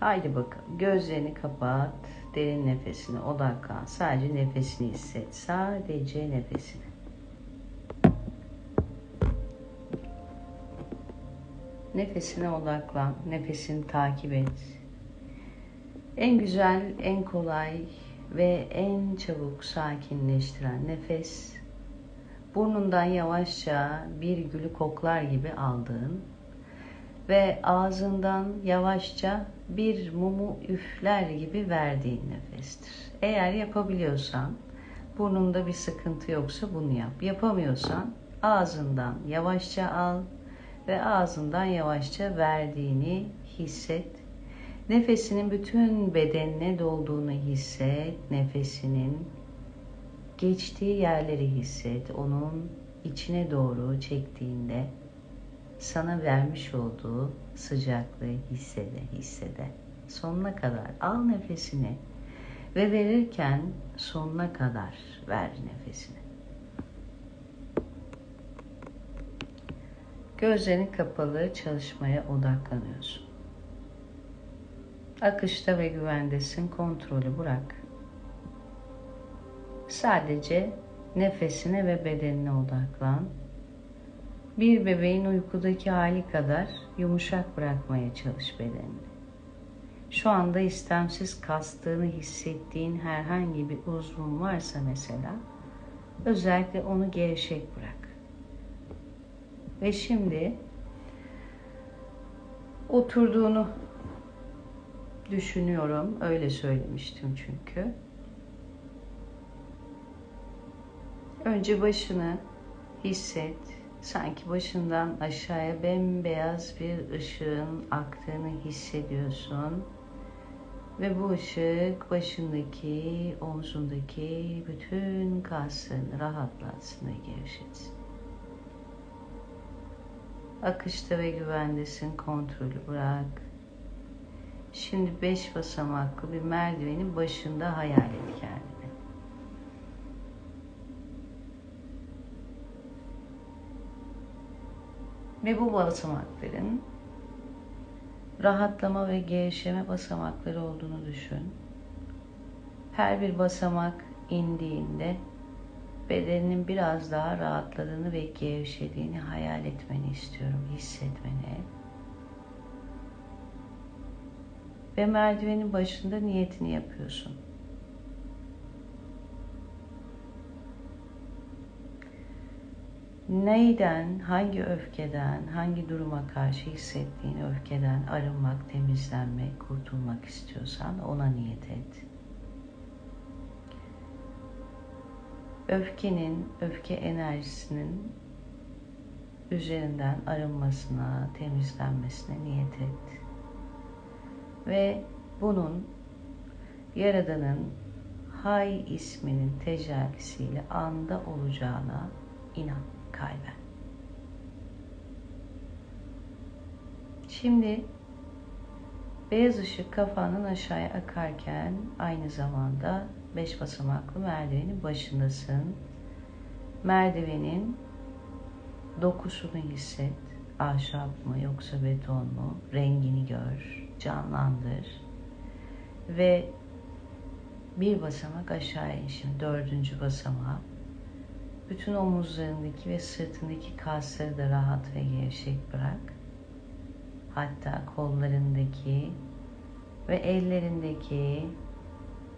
Haydi bakalım. Gözlerini kapat. Derin nefesine odaklan. Sadece nefesini hisset. Sadece nefesini. Nefesine odaklan. Nefesini takip et. En güzel, en kolay ve en çabuk sakinleştiren nefes burnundan yavaşça bir gülü koklar gibi aldığın ve ağzından yavaşça bir mumu üfler gibi verdiğin nefestir. Eğer yapabiliyorsan, burnunda bir sıkıntı yoksa bunu yap. Yapamıyorsan ağzından yavaşça al ve ağzından yavaşça verdiğini hisset. Nefesinin bütün bedenine dolduğunu hisset. Nefesinin geçtiği yerleri hisset. Onun içine doğru çektiğinde sana vermiş olduğu sıcaklığı hissede hissede. Sonuna kadar al nefesini ve verirken sonuna kadar ver nefesini. Gözlerin kapalı çalışmaya odaklanıyorsun. Akışta ve güvendesin, kontrolü bırak. Sadece nefesine ve bedenine odaklan bir bebeğin uykudaki hali kadar yumuşak bırakmaya çalış bedenini. Şu anda istemsiz kastığını hissettiğin herhangi bir uzvun varsa mesela özellikle onu gevşek bırak. Ve şimdi oturduğunu düşünüyorum. Öyle söylemiştim çünkü. Önce başını hisset sanki başından aşağıya bembeyaz bir ışığın aktığını hissediyorsun. Ve bu ışık başındaki, omzundaki bütün kaslarını rahatlatsın ve gevşetsin. Akışta ve güvendesin, kontrolü bırak. Şimdi beş basamaklı bir merdivenin başında hayal et kendini. Ve bu basamakların rahatlama ve gevşeme basamakları olduğunu düşün. Her bir basamak indiğinde bedeninin biraz daha rahatladığını ve gevşediğini hayal etmeni istiyorum, hissetmeni. Ve merdivenin başında niyetini yapıyorsun. Neyden, hangi öfkeden, hangi duruma karşı hissettiğin öfkeden arınmak, temizlenmek, kurtulmak istiyorsan ona niyet et. Öfkenin, öfke enerjisinin üzerinden arınmasına, temizlenmesine niyet et. Ve bunun Yaradan'ın Hay isminin tecellisiyle anda olacağına inan kalben. Şimdi beyaz ışık kafanın aşağıya akarken aynı zamanda beş basamaklı merdivenin başındasın. Merdivenin dokusunu hisset. Ahşap mı yoksa beton mu? Rengini gör, canlandır. Ve bir basamak aşağı in şimdi dördüncü basamağa bütün omuzlarındaki ve sırtındaki kasları da rahat ve gevşek bırak. Hatta kollarındaki ve ellerindeki,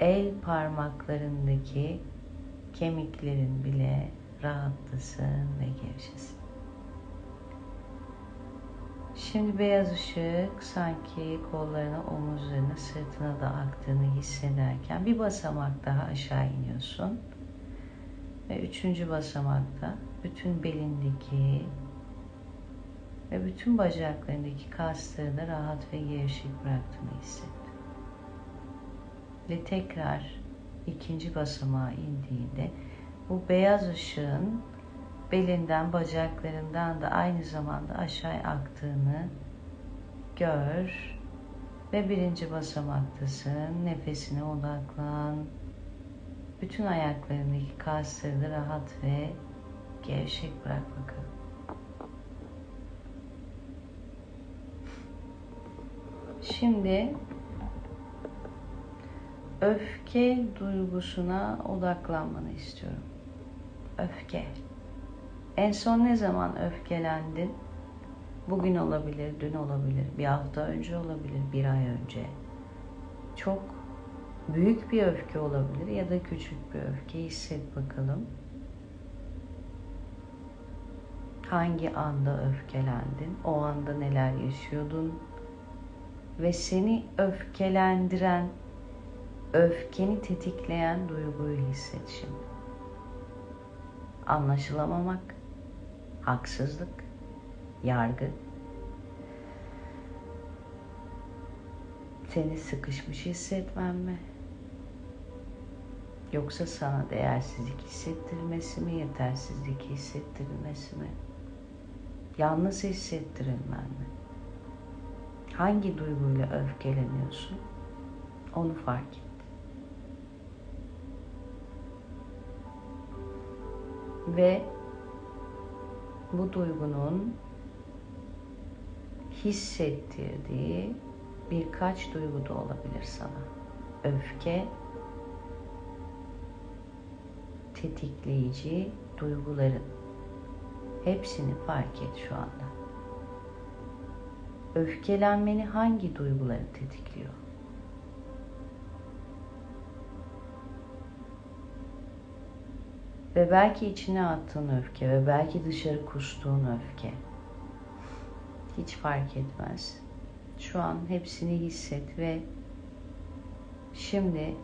el parmaklarındaki kemiklerin bile rahatlasın ve gevşesin. Şimdi beyaz ışık sanki kollarına, omuzlarına, sırtına da aktığını hissederken bir basamak daha aşağı iniyorsun ve üçüncü basamakta bütün belindeki ve bütün bacaklarındaki kasları da rahat ve gevşek bıraktığını hisset. Ve tekrar ikinci basamağa indiğinde bu beyaz ışığın belinden, bacaklarından da aynı zamanda aşağı aktığını gör ve birinci basamaktasın. Nefesine odaklan. Bütün ayaklarındaki kasları da rahat ve gevşek bırak bakalım. Şimdi öfke duygusuna odaklanmanı istiyorum. Öfke. En son ne zaman öfkelendin? Bugün olabilir, dün olabilir, bir hafta önce olabilir, bir ay önce. Çok büyük bir öfke olabilir ya da küçük bir öfke hisset bakalım. Hangi anda öfkelendin? O anda neler yaşıyordun? Ve seni öfkelendiren, öfkeni tetikleyen duyguyu hisset şimdi. Anlaşılamamak, haksızlık, yargı, seni sıkışmış hissetmem mi? Yoksa sana değersizlik hissettirmesi mi, yetersizlik hissettirilmesi mi? Yalnız hissettirilmen mi? Hangi duyguyla öfkeleniyorsun? Onu fark et. Ve bu duygunun hissettirdiği birkaç duygu da olabilir sana. Öfke, tetikleyici duyguların hepsini fark et şu anda. Öfkelenmeni hangi duyguları tetikliyor? Ve belki içine attığın öfke ve belki dışarı kustuğun öfke. Hiç fark etmez. Şu an hepsini hisset ve şimdi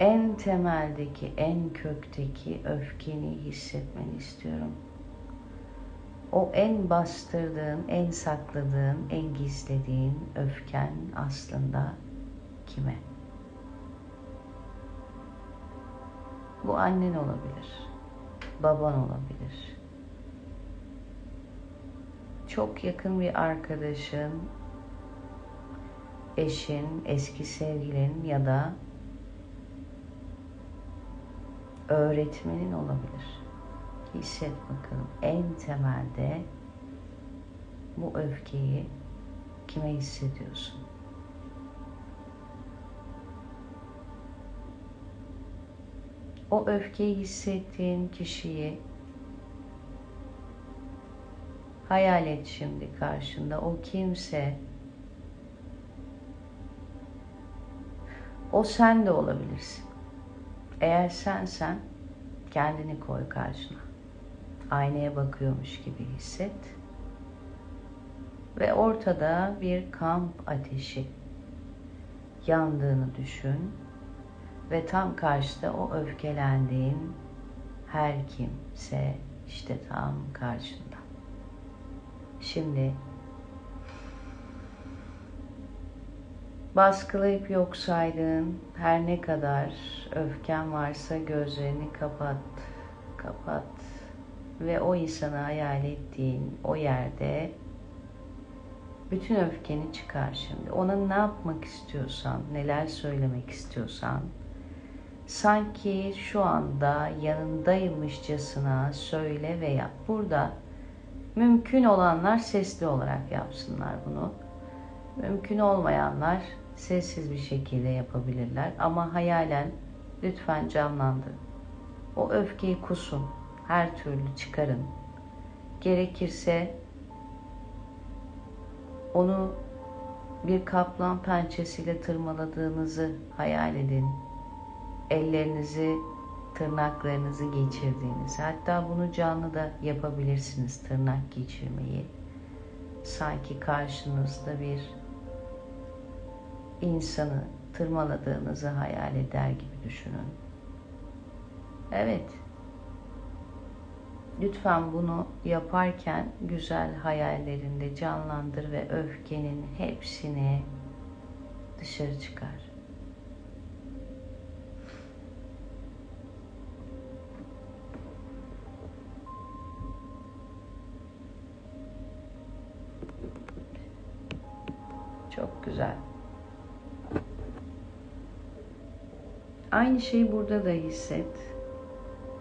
en temeldeki, en kökteki öfkeni hissetmeni istiyorum. O en bastırdığın, en sakladığın, en gizlediğin öfken aslında kime? Bu annen olabilir, baban olabilir. Çok yakın bir arkadaşın, eşin, eski sevgilin ya da öğretmenin olabilir. Hisset bakalım en temelde bu öfkeyi kime hissediyorsun? O öfkeyi hissettiğin kişiyi hayal et şimdi karşında. O kimse o sen de olabilirsin. Eğer sensen kendini koy karşına. Aynaya bakıyormuş gibi hisset. Ve ortada bir kamp ateşi yandığını düşün ve tam karşıda o öfkelendiğin her kimse işte tam karşında. Şimdi baskılayıp yok saydığın her ne kadar öfken varsa gözlerini kapat, kapat ve o insanı hayal ettiğin o yerde bütün öfkeni çıkar şimdi. Ona ne yapmak istiyorsan, neler söylemek istiyorsan sanki şu anda yanındaymışçasına söyle ve yap. Burada mümkün olanlar sesli olarak yapsınlar bunu. Mümkün olmayanlar sessiz bir şekilde yapabilirler ama hayalen lütfen canlandırın. O öfkeyi kusun, her türlü çıkarın. Gerekirse onu bir kaplan pençesiyle tırmaladığınızı hayal edin. Ellerinizi, tırnaklarınızı geçirdiğiniz. Hatta bunu canlı da yapabilirsiniz tırnak geçirmeyi. Sanki karşınızda bir insanı tırmaladığınızı hayal eder gibi düşünün. Evet. Lütfen bunu yaparken güzel hayallerinde canlandır ve öfkenin hepsini dışarı çıkar. Çok güzel. Aynı şeyi burada da hisset.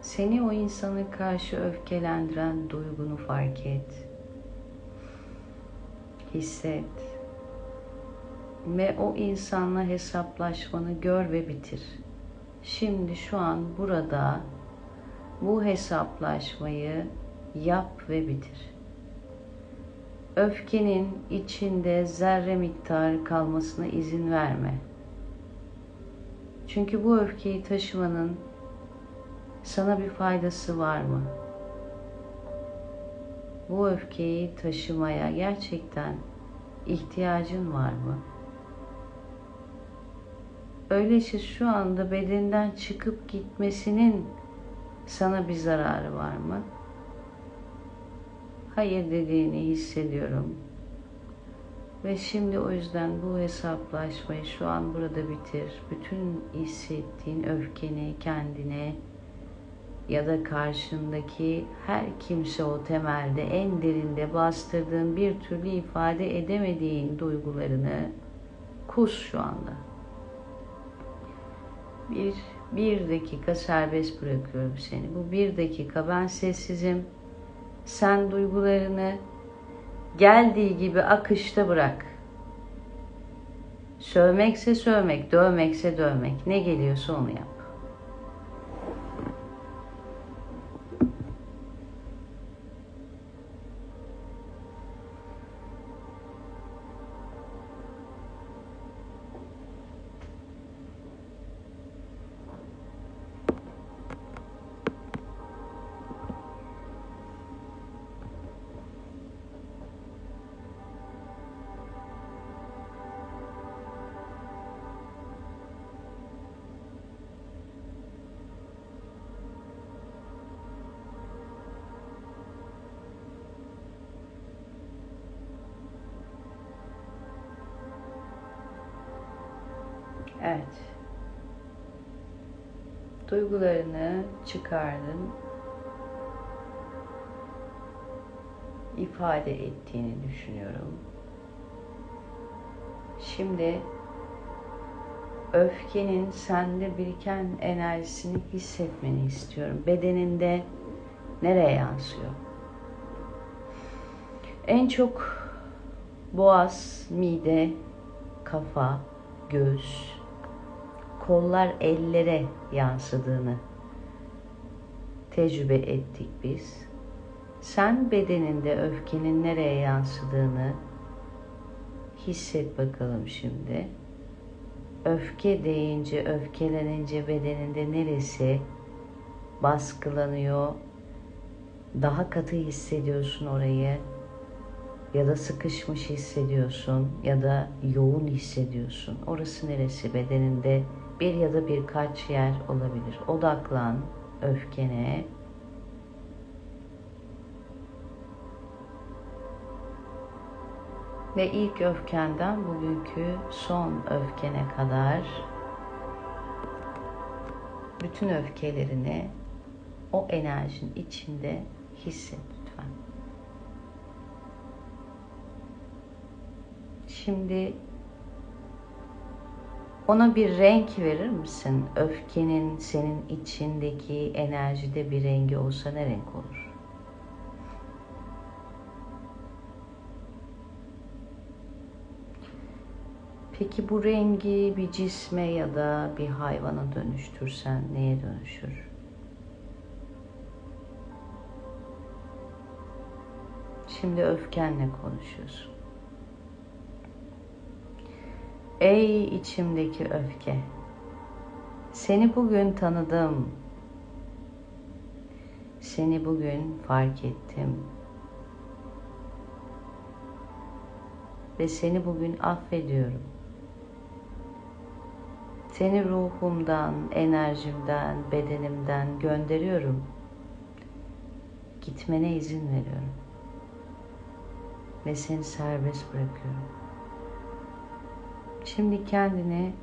Seni o insana karşı öfkelendiren duygunu fark et. Hisset. ve o insanla hesaplaşmanı gör ve bitir. Şimdi şu an burada bu hesaplaşmayı yap ve bitir. Öfkenin içinde zerre miktarı kalmasına izin verme. Çünkü bu öfkeyi taşımanın sana bir faydası var mı? Bu öfkeyi taşımaya gerçekten ihtiyacın var mı? Öyleyse şu anda bedenden çıkıp gitmesinin sana bir zararı var mı? Hayır dediğini hissediyorum. Ve şimdi o yüzden bu hesaplaşmayı şu an burada bitir. Bütün hissettiğin öfkeni kendine ya da karşındaki her kimse o temelde en derinde bastırdığın bir türlü ifade edemediğin duygularını kus şu anda. Bir, bir dakika serbest bırakıyorum seni. Bu bir dakika ben sessizim. Sen duygularını geldiği gibi akışta bırak. Sövmekse sövmek, dövmekse dövmek. Ne geliyorsa onu yap. Evet. Duygularını çıkardın. ifade ettiğini düşünüyorum. Şimdi öfkenin sende biriken enerjisini hissetmeni istiyorum. Bedeninde nereye yansıyor? En çok boğaz, mide, kafa, göğüs, kollar ellere yansıdığını tecrübe ettik biz. Sen bedeninde öfkenin nereye yansıdığını hisset bakalım şimdi. Öfke deyince, öfkelenince bedeninde neresi baskılanıyor? Daha katı hissediyorsun orayı ya da sıkışmış hissediyorsun ya da yoğun hissediyorsun. Orası neresi bedeninde? Bir ya da birkaç yer olabilir. Odaklan öfkene. Ve ilk öfkenden bugünkü son öfkene kadar bütün öfkelerini o enerjinin içinde hisset lütfen. Şimdi ona bir renk verir misin? Öfkenin senin içindeki enerjide bir rengi olsa ne renk olur? Peki bu rengi bir cisme ya da bir hayvana dönüştürsen neye dönüşür? Şimdi öfkenle konuşuyorsun. Ey içimdeki öfke, seni bugün tanıdım. Seni bugün fark ettim. Ve seni bugün affediyorum. Seni ruhumdan, enerjimden, bedenimden gönderiyorum. Gitmene izin veriyorum. Ve seni serbest bırakıyorum. Şimdi kendini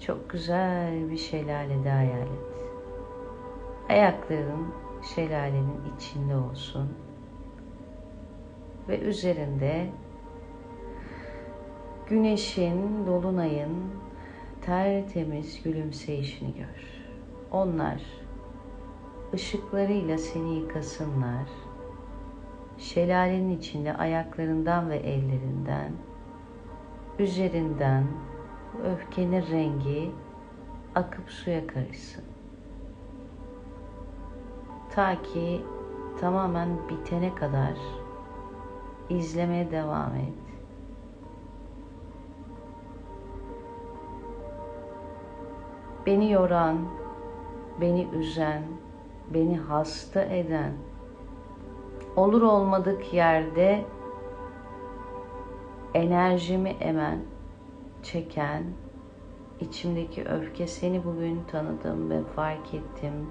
çok güzel bir şelalede hayal et. Ayakların şelalenin içinde olsun. Ve üzerinde güneşin, dolunayın tertemiz gülümseyişini gör. Onlar ışıklarıyla seni yıkasınlar. Şelalenin içinde ayaklarından ve ellerinden üzerinden bu öfkenin rengi akıp suya karışsın. Ta ki tamamen bitene kadar izlemeye devam et. Beni yoran, beni üzen, beni hasta eden, olur olmadık yerde enerjimi emen, çeken, içimdeki öfke seni bugün tanıdım ve fark ettim.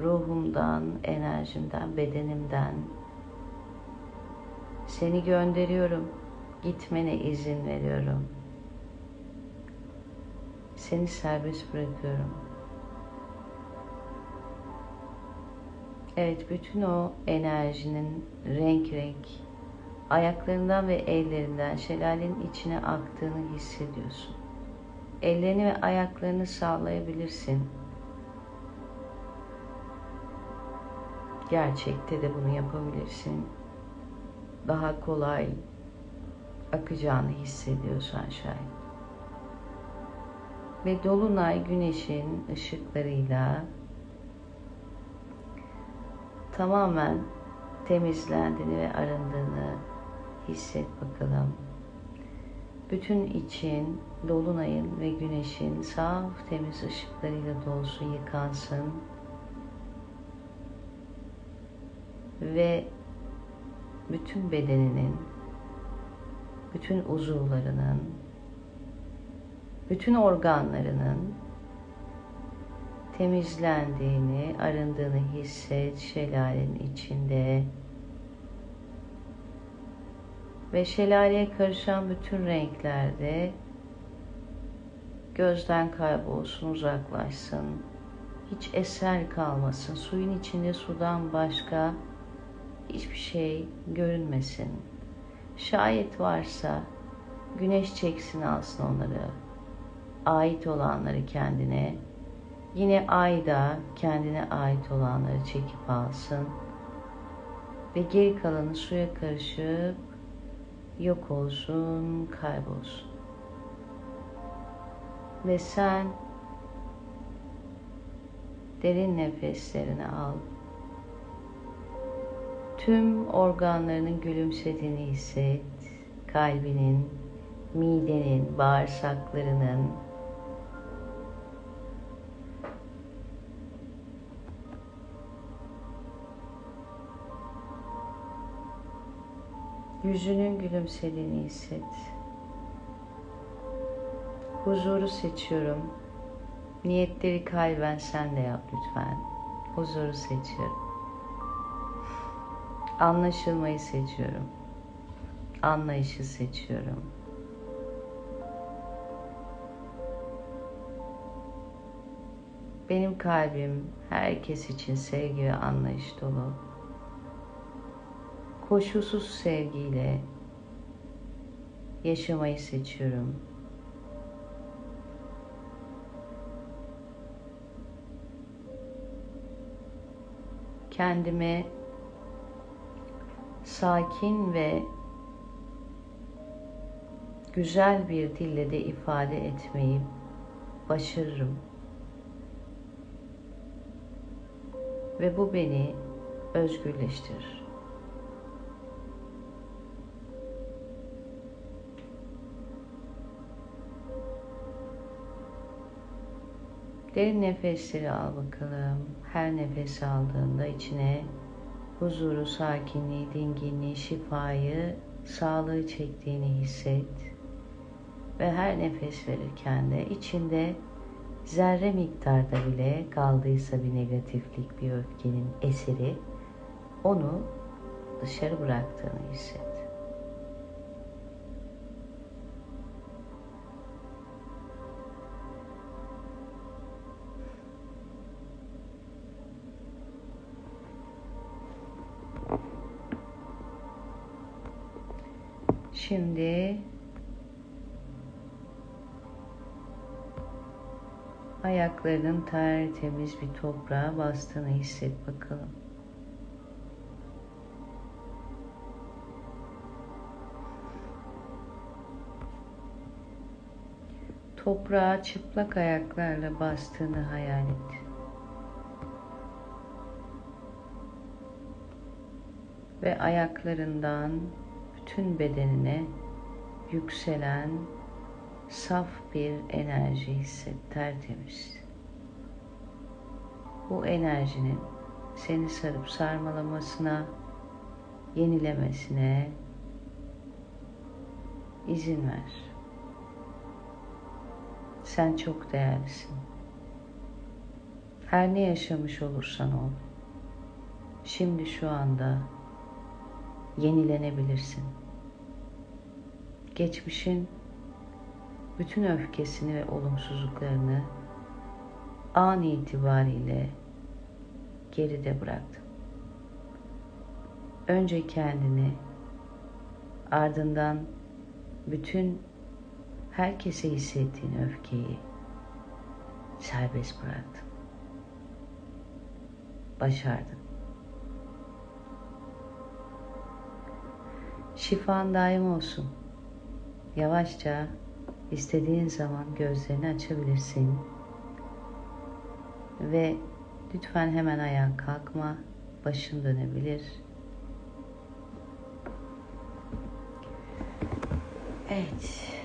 Ruhumdan, enerjimden, bedenimden seni gönderiyorum. Gitmene izin veriyorum. Seni serbest bırakıyorum. Evet, bütün o enerjinin renk renk ayaklarından ve ellerinden şelalenin içine aktığını hissediyorsun. Ellerini ve ayaklarını sallayabilirsin. Gerçekte de bunu yapabilirsin. Daha kolay akacağını hissediyorsan şayet. Ve dolunay güneşin ışıklarıyla tamamen temizlendiğini ve arındığını hisset bakalım. Bütün için dolunayın ve güneşin saf temiz ışıklarıyla dolsun, yıkansın. Ve bütün bedeninin, bütün uzuvlarının, bütün organlarının temizlendiğini, arındığını hisset şelalenin içinde. Ve şelaleye karışan bütün renklerde gözden kaybolsun, uzaklaşsın. Hiç eser kalmasın. Suyun içinde sudan başka hiçbir şey görünmesin. Şayet varsa güneş çeksin alsın onları. Ait olanları kendine. Yine ay da kendine ait olanları çekip alsın. Ve geri kalanı suya karışıp yok olsun, kaybolsun. Ve sen derin nefeslerini al. Tüm organlarının gülümsediğini hisset. Kalbinin, midenin, bağırsaklarının, Yüzünün gülümsediğini hisset. Huzuru seçiyorum. Niyetleri kalben sen de yap lütfen. Huzuru seçiyorum. Anlaşılmayı seçiyorum. Anlayışı seçiyorum. Benim kalbim herkes için sevgi ve anlayış dolu koşulsuz sevgiyle yaşamayı seçiyorum. Kendime sakin ve güzel bir dille de ifade etmeyi başarırım. Ve bu beni özgürleştirir. Derin nefesleri al bakalım. Her nefes aldığında içine huzuru, sakinliği, dinginliği, şifayı, sağlığı çektiğini hisset. Ve her nefes verirken de içinde zerre miktarda bile kaldıysa bir negatiflik, bir öfkenin eseri onu dışarı bıraktığını hisset. Şimdi ayaklarının tertemiz bir toprağa bastığını hisset bakalım. toprağa çıplak ayaklarla bastığını hayal et. Ve ayaklarından bütün bedenine yükselen saf bir enerji hisset, tertemiz. Bu enerjinin seni sarıp sarmalamasına, yenilemesine izin ver. Sen çok değerlisin. Her ne yaşamış olursan ol, şimdi şu anda yenilenebilirsin. Geçmişin bütün öfkesini ve olumsuzluklarını an itibariyle geride bıraktın. Önce kendini, ardından bütün herkese hissettiğin öfkeyi serbest bıraktın. Başardın. Şifan daim olsun. Yavaşça istediğin zaman gözlerini açabilirsin. Ve lütfen hemen ayağa kalkma. Başın dönebilir. Evet.